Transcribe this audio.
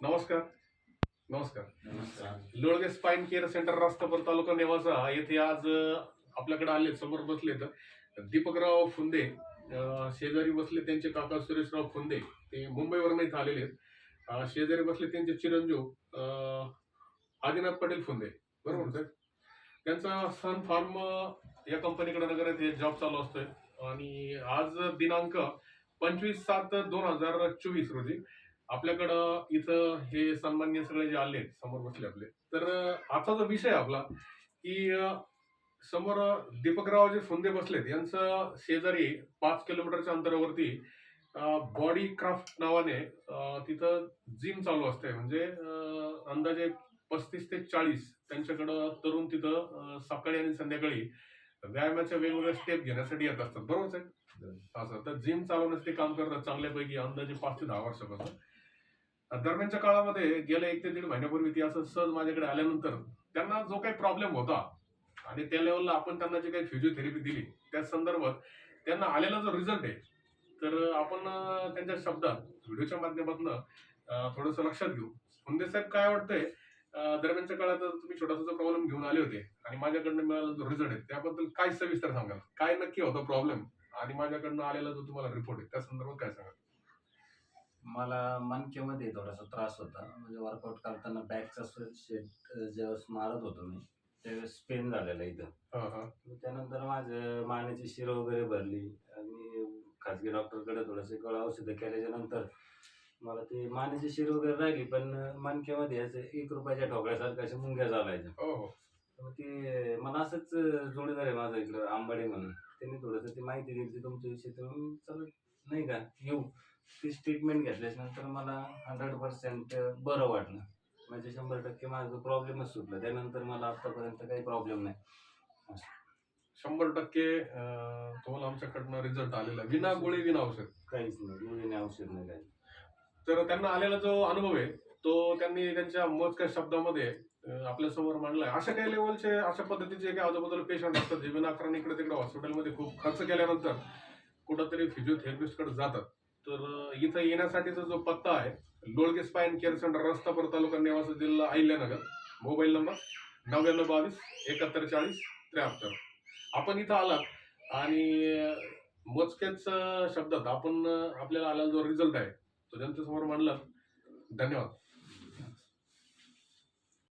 नमस्कार. नमस्कार. नमस्कार Lolge spine care centre Rastapur taluka Nevasa येथे आज आपल्याकडे आले समोर बसले तर. दीपकराव फुंदे शेजारी बसले त्यांचे काका सुरेशराव फुंदे ते मुंबईवरून इथं आलेले आहेत. शेजारी बसले त्यांचे चिरंजीव आदिनाथ पटेल फुंदे. बरोबर सर त्यांचा सन फार्म या कंपनीकडे नगरात हे जॉब चालू असतोय. आणि आज दिनांक पंचवीस सात दोन हजार चोवीस रोजी आपल्याकडं इथं हे सन्मान्य सगळे जे आले समोर बसले आपले तर आजचा जो विषय आहे आपला की समोर दीपकराव जे फुंदे बसलेत यांचं शेजारी पाच किलोमीटरच्या अंतरावरती बॉडी क्राफ्ट नावाने तिथं जिम चालू असते म्हणजे अंदाजे पस्तीस ते चाळीस त्यांच्याकडं तरुण तिथं सकाळी आणि संध्याकाळी व्यायामाच्या वेगवेगळ्या स्टेप घेण्यासाठी येत असतात. बरोबर साहेब? असं तर जिम चालवण्याचं ते काम करतात चांगल्यापैकी अंदाजे पाच ते दहा वर्षापासून. दरम्यानच्या काळामध्ये गेल्या एक ते दीड महिन्यापूर्वी ती असं सहज माझ्याकडे आल्यानंतर त्यांना जो काही प्रॉब्लेम होता आणि त्या लेवलला आपण त्यांना जी काही फिजिओथेरपी दिली त्या संदर्भात त्यांना आलेला जो रिझल्ट आहे तर आपण त्यांच्या शब्दात व्हिडिओच्या माध्यमातून थोडंसं लक्षात घेऊ. फुंदे साहेब काय वाटतंय? दरम्यानच्या काळात तुम्ही छोटासा जो प्रॉब्लेम घेऊन आले होते आणि माझ्याकडनं मिळाला जो रिझल्ट आहे त्याबद्दल काय सविस्तर सांगाल? काय नक्की होता प्रॉब्लेम आणि माझ्याकडनं आलेला जो तुम्हाला रिपोर्ट आहे त्या संदर्भात काय सांगाल? मला मणक्यामध्ये थोडासा त्रास होता. म्हणजे वर्कआउट करताना बॅकचा शेट ज्यावेळेस मारत होतो मी त्यावेळेस पेन झालेला इथं. मग त्यानंतर माझं मानेची शिर वगैरे भरली आणि खाजगी डॉक्टरकडे थोडेसे गळ औषधं केल्याच्यानंतर मला ते मानेची शिर वगैरे राहिली पण मणक्यामध्ये असं एक रुपयाच्या ठोकळ्यासारखं अशा मुंग्या चालायच्या. हो हो. ते मला असंच जोडीदार आहे माझं इकडं आंबाडे म्हणून. त्यांनी थोडंसं ती माहिती दिली तुमच्या विषयी तर मी चल नाही का येऊ. ती ट्रीटमेंट घेतल्याच्या नंतर मला हंड्रेड पर्सेंट बरं वाटलं. म्हणजे शंभर टक्के माझं प्रॉब्लेमच सुटला. त्यानंतर मला आतापर्यंत काही प्रॉब्लेम नाही. शंभर टक्के तुम्हाला आमच्याकडनं रिझल्ट आलेला. विना गोळी विना औषध. काहीच नाही. मुलीने औषध नाही काही तर त्यांना आलेला जो अनुभव आहे तो त्यांनी त्यांच्या मोजक्या शब्दामध्ये आपल्यासमोर मांडलाय. अशा काही लेवलचे अशा पद्धतीचे काही आजूबाजूला पेशंट असतात जे विनाकारण इकडे तिकडे हॉस्पिटलमध्ये खूप खर्च केल्यानंतर कुठंतरी फिजिओथेरपिस्टकडे जातात. तर इथं येण्यासाठीचा जो पत्ता आहे Lolage spine care centre Rastapur taluka Nevasa जिल्हा अहिल्यानगर. मोबाईल नंबर नव्याण्णव बावीस एकाहत्तर चाळीस त्र्याहत्तर. आपण इथं आलात आणि मोजक्याच शब्दात आपण आपल्याला आला जो रिझल्ट आहे. तो जनतेसमोर मांडला धन्यवाद.